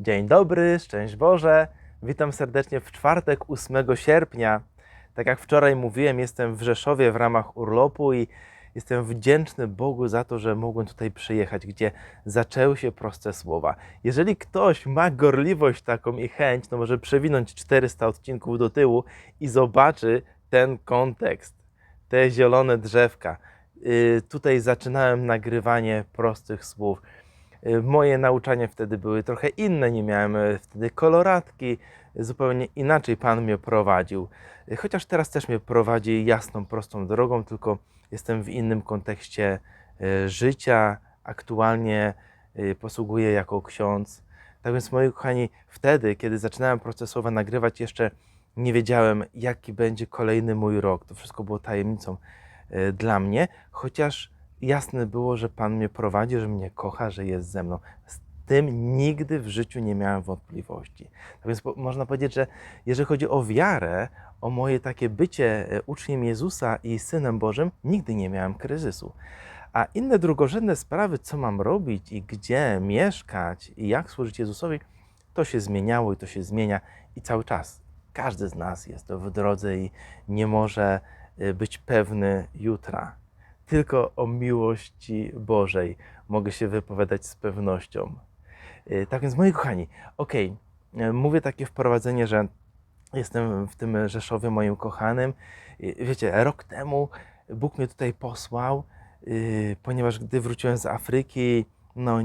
Dzień dobry, szczęść Boże. Witam serdecznie w czwartek 8 sierpnia. Tak jak wczoraj mówiłem, jestem w Rzeszowie w ramach urlopu i jestem wdzięczny Bogu za to, że mogłem tutaj przyjechać, gdzie zaczęły się proste słowa. Jeżeli ktoś ma gorliwość taką i chęć, to może przewinąć 400 odcinków do tyłu i zobaczy ten kontekst, te zielone drzewka. Yy, Tutaj zaczynałem nagrywanie prostych słów. Y, Moje nauczania wtedy były trochę inne, nie miałem y, wtedy koloratki, zupełnie inaczej Pan mnie prowadził. Y, Chociaż teraz też mnie prowadzi jasną, prostą drogą, tylko jestem w innym kontekście życia. Aktualnie posługuję jako ksiądz. Tak więc, moi kochani, wtedy, kiedy zaczynałem procesowo nagrywać, jeszcze nie wiedziałem, jaki będzie kolejny mój rok. To wszystko było tajemnicą dla mnie, chociaż jasne było, że Pan mnie prowadzi, że mnie kocha, że jest ze mną. Z tym nigdy w życiu nie miałem wątpliwości. Tak więc można powiedzieć, że jeżeli chodzi o wiarę, o moje takie bycie e, uczniem Jezusa i Synem Bożym, nigdy nie miałem kryzysu. A inne drugorzędne sprawy, co mam robić i gdzie mieszkać i jak służyć Jezusowi, to się zmieniało i to się zmienia i cały czas. Każdy z nas jest w drodze i nie może e, być pewny jutra tylko o miłości Bożej mogę się wypowiadać z pewnością. Y, Tak więc, moi kochani, okej, y, mówię takie wprowadzenie, że jestem w tym Rzeszowie moim kochanym. Y, Wiecie, rok temu Bóg mnie tutaj posłał, ponieważ gdy wróciłem z Afryki, no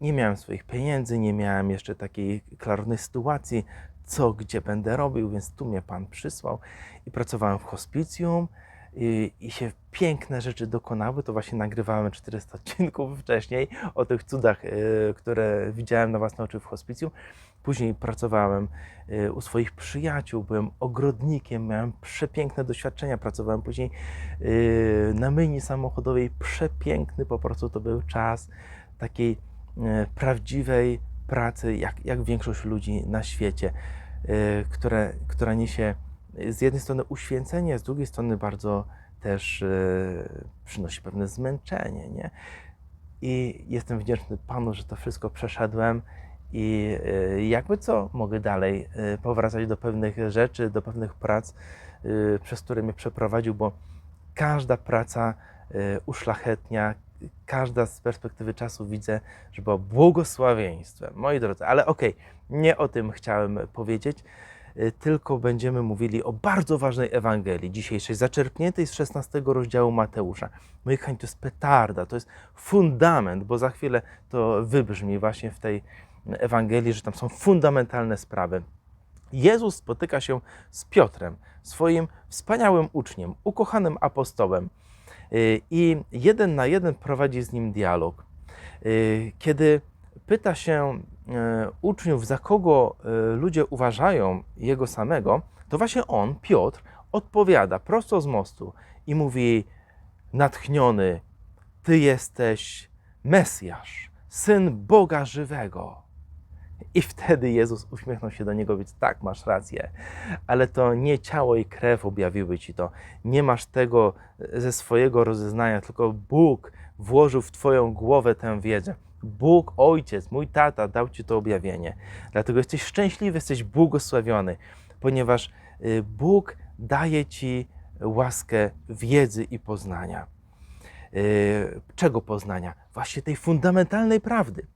nie miałem swoich pieniędzy, nie miałem jeszcze takiej klarownej sytuacji, co gdzie będę robił, więc tu mnie Pan przysłał i pracowałem w hospicjum i, i się piękne rzeczy dokonały. To właśnie nagrywałem 400 odcinków wcześniej o tych cudach, y, które widziałem na własne oczy w hospicjum. Później pracowałem y, u swoich przyjaciół, byłem ogrodnikiem, miałem przepiękne doświadczenia. Pracowałem później y, na myjni samochodowej. Przepiękny po prostu to był czas takiej prawdziwej pracy, jak, jak większość ludzi na świecie, które, która niesie z jednej strony uświęcenie, z drugiej strony bardzo też e, przynosi pewne zmęczenie, nie? I jestem wdzięczny Panu, że to wszystko przeszedłem i e, jakby co, mogę dalej e, powracać do pewnych rzeczy, do pewnych prac, przez które mnie przeprowadził, bo każda praca uszlachetnia, każda z perspektywy czasu widzę, że była błogosławieństwem. Moi drodzy, ale okej, nie o tym chciałem powiedzieć tylko będziemy mówili o bardzo ważnej Ewangelii dzisiejszej, zaczerpniętej z 16 rozdziału Mateusza. Moi kochani, to jest petarda, to jest fundament, bo za chwilę to wybrzmi właśnie w tej Ewangelii, że tam są fundamentalne sprawy. Jezus spotyka się z Piotrem, swoim wspaniałym uczniem, ukochanym apostołem y, i jeden na jeden prowadzi z nim dialog. Y, Kiedy pyta się uczniów, za kogo e, ludzie uważają jego samego, to właśnie on, Piotr, odpowiada prosto z mostu i mówi: Natchniony, ty jesteś Mesjasz, syn Boga żywego. I wtedy Jezus uśmiechnął się do niego, więc tak, masz rację, ale to nie ciało i krew objawiły ci to. Nie masz tego ze swojego rozeznania, tylko Bóg włożył w twoją głowę tę wiedzę. Bóg, Ojciec, mój tata dał ci to objawienie. Dlatego jesteś szczęśliwy, jesteś błogosławiony, ponieważ y, Bóg daje ci łaskę wiedzy i poznania. Y, Czego poznania? Właśnie tej fundamentalnej prawdy,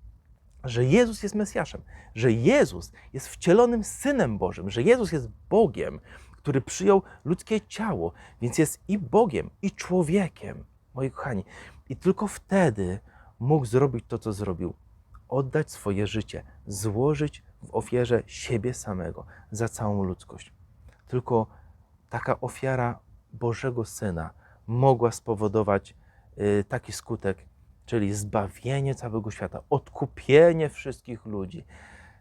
że Jezus jest Mesjaszem, że Jezus jest wcielonym Synem Bożym, że Jezus jest Bogiem, który przyjął ludzkie ciało, więc jest i Bogiem, i człowiekiem, moi kochani. I tylko wtedy mógł zrobić to, co zrobił. Oddać swoje życie, złożyć w ofierze siebie samego za całą ludzkość. Tylko taka ofiara Bożego Syna mogła spowodować y, taki skutek, czyli zbawienie całego świata, odkupienie wszystkich ludzi,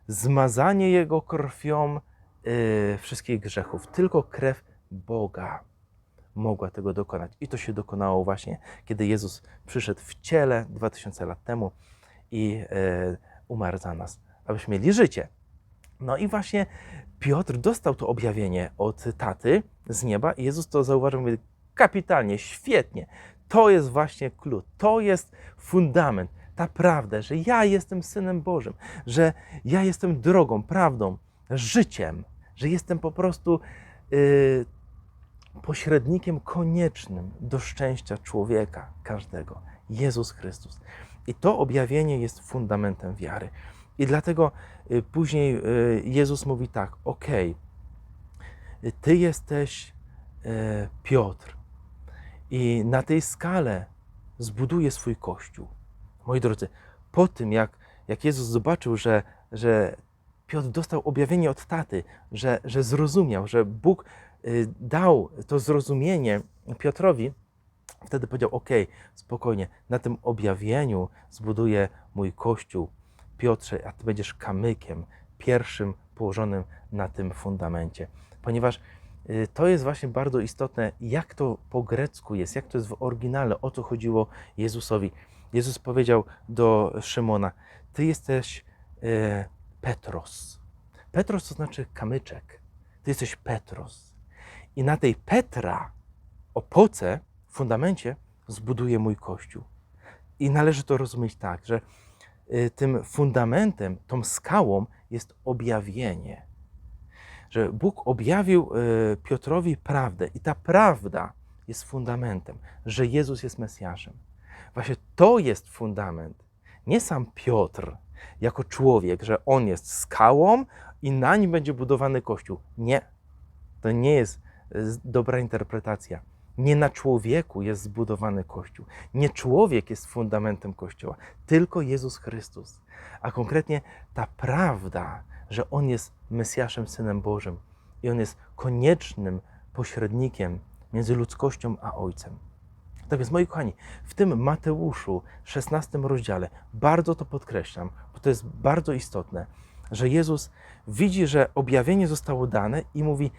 zmazanie Jego krwią y, wszystkich grzechów. Tylko krew Boga mogła tego dokonać. I to się dokonało właśnie, kiedy Jezus przyszedł w ciele 2000 lat temu i e, umarł za nas, abyśmy mieli życie. No i właśnie Piotr dostał to objawienie od taty z nieba i Jezus to zauważył, mówi, kapitalnie, świetnie. To jest właśnie klucz, to jest fundament. ta prawda, że ja jestem Synem Bożym, że ja jestem drogą, prawdą, życiem, że jestem po prostu y, pośrednikiem koniecznym do szczęścia człowieka, każdego. Jezus Chrystus. I to objawienie jest fundamentem wiary. I dlatego y, później y, Jezus mówi tak: OK, ty jesteś y, Piotr, i na tej skale zbuduje swój kościół. Moi drodzy, po tym jak, jak Jezus zobaczył, że, że Piotr dostał objawienie od taty, że, że zrozumiał, że Bóg dał to zrozumienie Piotrowi, wtedy powiedział: OK, spokojnie, na tym objawieniu zbuduję mój kościół. Piotrze, a ty będziesz kamykiem, pierwszym położonym na tym fundamencie. Ponieważ y, to jest właśnie bardzo istotne, jak to po grecku jest, jak to jest w oryginale, o co chodziło Jezusowi. Jezus powiedział do Szymona: Ty jesteś e, Petros. Petros to znaczy kamyczek. Ty jesteś Petros. I na tej Petra, opoce, fundamencie, zbuduję mój kościół. I należy to rozumieć tak, że y, tym fundamentem, tą skałą jest objawienie. Że Bóg objawił y, Piotrowi prawdę i ta prawda jest fundamentem, że Jezus jest Mesjaszem. Właśnie to jest fundament. Nie sam Piotr jako człowiek, że on jest skałą i na nim będzie budowany kościół. Nie. To nie jest dobra interpretacja. Nie na człowieku jest zbudowany Kościół. Nie człowiek jest fundamentem Kościoła, tylko Jezus Chrystus. A konkretnie ta prawda, że On jest Mesjaszem, Synem Bożym i On jest koniecznym pośrednikiem między ludzkością a Ojcem. Tak więc, moi kochani, w tym Mateuszu, 16 rozdziale, bardzo to podkreślam, bo to jest bardzo istotne, że Jezus widzi, że objawienie zostało dane i mówi: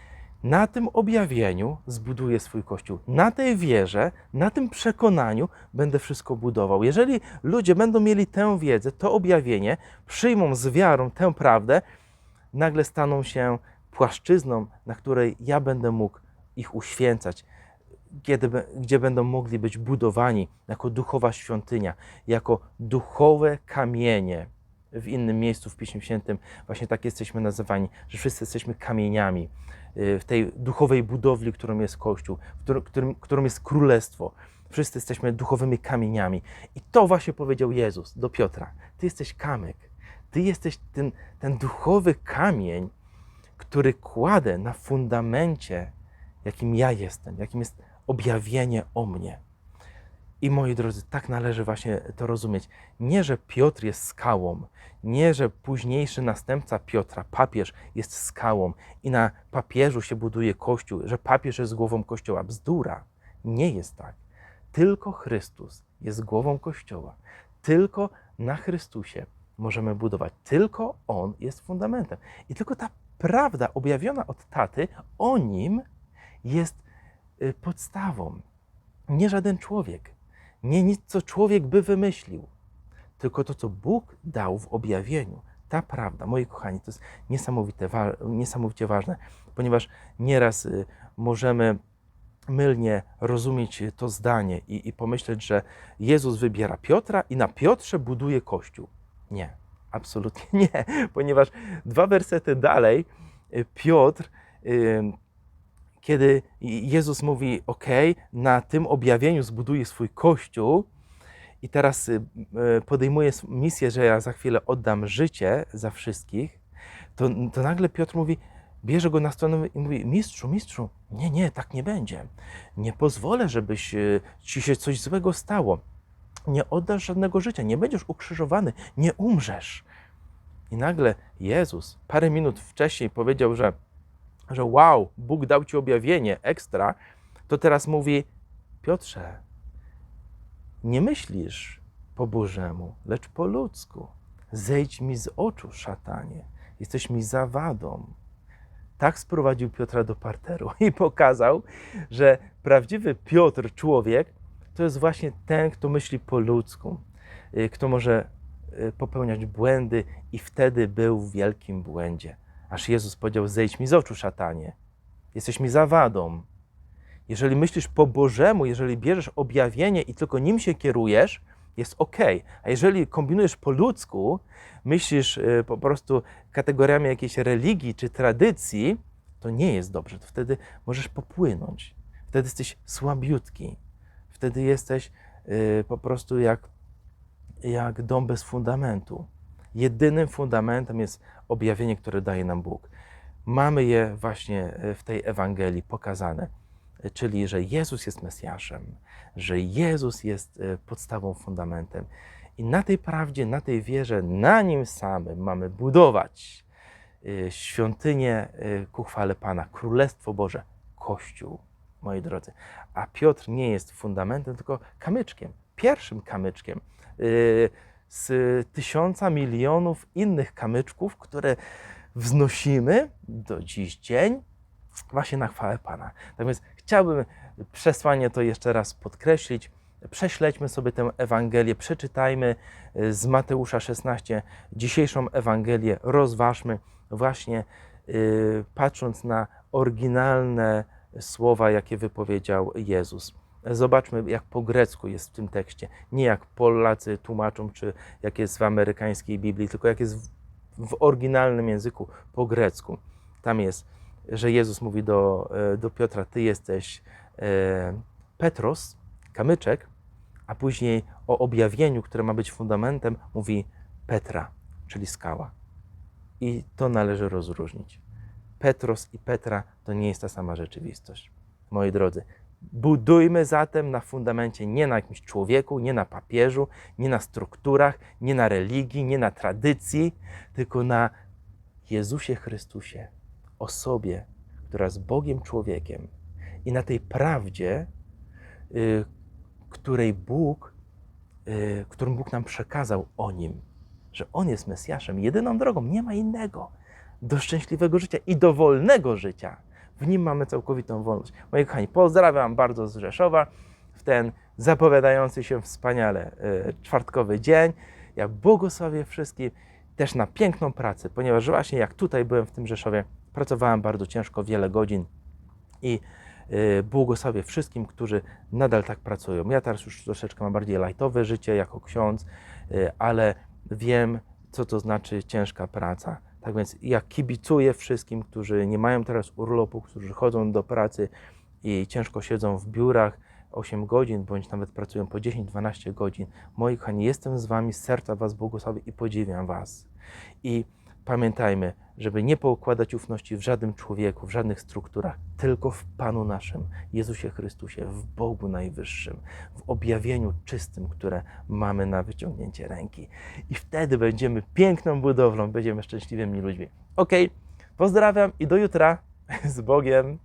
na tym objawieniu zbuduję swój kościół. Na tej wierze, na tym przekonaniu będę wszystko budował. Jeżeli ludzie będą mieli tę wiedzę, to objawienie, przyjmą z wiarą tę prawdę, nagle staną się płaszczyzną, na której ja będę mógł ich uświęcać, kiedy, gdzie będą mogli być budowani jako duchowa świątynia, jako duchowe kamienie. W innym miejscu w Piśmie Świętym właśnie tak jesteśmy nazywani, że wszyscy jesteśmy kamieniami w tej duchowej budowli, którą jest Kościół, którym, którą jest Królestwo. Wszyscy jesteśmy duchowymi kamieniami. I to właśnie powiedział Jezus do Piotra. Ty jesteś kamyk. Ty jesteś ten, ten duchowy kamień, który kładę na fundamencie, jakim ja jestem, jakim jest objawienie o mnie. I moi drodzy, tak należy właśnie to rozumieć. Nie, że Piotr jest skałą, nie, że późniejszy następca Piotra, papież, jest skałą i na papieżu się buduje kościół, że papież jest głową kościoła. Bzdura. Nie jest tak. Tylko Chrystus jest głową kościoła. Tylko na Chrystusie możemy budować. Tylko On jest fundamentem. I tylko ta prawda objawiona od taty o nim jest y, podstawą. Nie żaden człowiek nie nic, co człowiek by wymyślił, tylko to, co Bóg dał w objawieniu. Ta prawda, moi kochani, to jest niesamowite, niesamowicie ważne, ponieważ nieraz y, możemy mylnie rozumieć to zdanie i, i pomyśleć, że Jezus wybiera Piotra i na Piotrze buduje Kościół. Nie, absolutnie nie, ponieważ dwa wersety dalej y, Piotr kiedy Jezus mówi: OK, na tym objawieniu zbuduję swój kościół, i teraz y, y, podejmuje misję, że ja za chwilę oddam życie za wszystkich, to, to nagle Piotr mówi, bierze go na stronę i mówi: Mistrzu, mistrzu, nie, nie, tak nie będzie. Nie pozwolę, żebyś y, ci się coś złego stało. Nie oddasz żadnego życia, nie będziesz ukrzyżowany, nie umrzesz. I nagle Jezus parę minut wcześniej powiedział, że że wow, Bóg dał ci objawienie ekstra, to teraz mówi: Piotrze, nie myślisz po Bożemu, lecz po ludzku. Zejdź mi z oczu, szatanie. Jesteś mi zawadą. Tak sprowadził Piotra do parteru i pokazał, że prawdziwy Piotr, człowiek, to jest właśnie ten, kto myśli po ludzku, y, kto może y, popełniać błędy i wtedy był w wielkim błędzie. Aż Jezus powiedział: Zejdź mi z oczu, szatanie. Jesteś mi zawadą. Jeżeli myślisz po Bożemu, jeżeli bierzesz objawienie i tylko nim się kierujesz, jest ok. A jeżeli kombinujesz po ludzku, myślisz y, po prostu kategoriami jakiejś religii czy tradycji, to nie jest dobrze. To wtedy możesz popłynąć. Wtedy jesteś słabiutki. Wtedy jesteś y, po prostu jak, jak dom bez fundamentu. Jedynym fundamentem jest objawienie, które daje nam Bóg. Mamy je właśnie y, w tej Ewangelii pokazane, y, czyli że Jezus jest Mesjaszem, że Jezus jest y, podstawą, fundamentem. I na tej prawdzie, na tej wierze, na nim samym mamy budować świątynię ku chwale Pana, Królestwo Boże, Kościół, moi drodzy. A Piotr nie jest fundamentem, tylko kamyczkiem, pierwszym kamyczkiem z tysiąca milionów innych kamyczków, które wznosimy do dziś dzień właśnie na chwałę Pana. Natomiast chciałbym przesłanie to jeszcze raz podkreślić. Prześledźmy sobie tę Ewangelię, przeczytajmy y, z Mateusza 16 dzisiejszą Ewangelię, rozważmy właśnie y, patrząc na oryginalne słowa, jakie wypowiedział Jezus. Zobaczmy, jak po grecku jest w tym tekście. Nie jak Polacy tłumaczą, czy jak jest w amerykańskiej Biblii, tylko jak jest w, oryginalnym języku po grecku. Tam jest, że Jezus mówi do, e, do Piotra: Ty jesteś e, Petros, kamyczek, a później o objawieniu, które ma być fundamentem, mówi Petra, czyli skała. I to należy rozróżnić. Petros i Petra to nie jest ta sama rzeczywistość. Moi drodzy, budujmy zatem na fundamencie nie na jakimś człowieku, nie na papieżu, nie na strukturach, nie na religii, nie na tradycji, tylko na Jezusie Chrystusie, osobie, która jest Bogiem człowiekiem i na tej prawdzie, y, której Bóg, y, którą Bóg nam przekazał o nim, że On jest Mesjaszem, jedyną drogą, nie ma innego do szczęśliwego życia i do wolnego życia. W nim mamy całkowitą wolność. Moi kochani, pozdrawiam bardzo z Rzeszowa w ten zapowiadający się wspaniale y, czwartkowy dzień. Ja błogosławię wszystkim też na piękną pracę, ponieważ właśnie jak tutaj byłem w tym Rzeszowie, pracowałem bardzo ciężko, wiele godzin i y, błogosławię wszystkim, którzy nadal tak pracują. Ja teraz już troszeczkę mam bardziej lajtowe życie jako ksiądz, y, ale wiem, co to znaczy ciężka praca. Tak więc ja kibicuję wszystkim, którzy nie mają teraz urlopu, którzy chodzą do pracy i ciężko siedzą w biurach 8 godzin, bądź nawet pracują po 10-12 godzin. Moi kochani, jestem z Wami, z serca Was błogosławię i podziwiam Was. I pamiętajmy, żeby nie poukładać ufności w żadnym człowieku, w żadnych strukturach, tylko w Panu naszym, Jezusie Chrystusie, w Bogu Najwyższym, w objawieniu czystym, które mamy na wyciągnięcie ręki. I wtedy będziemy piękną budowlą, będziemy szczęśliwymi ludźmi. Ok, pozdrawiam i do jutra z Bogiem.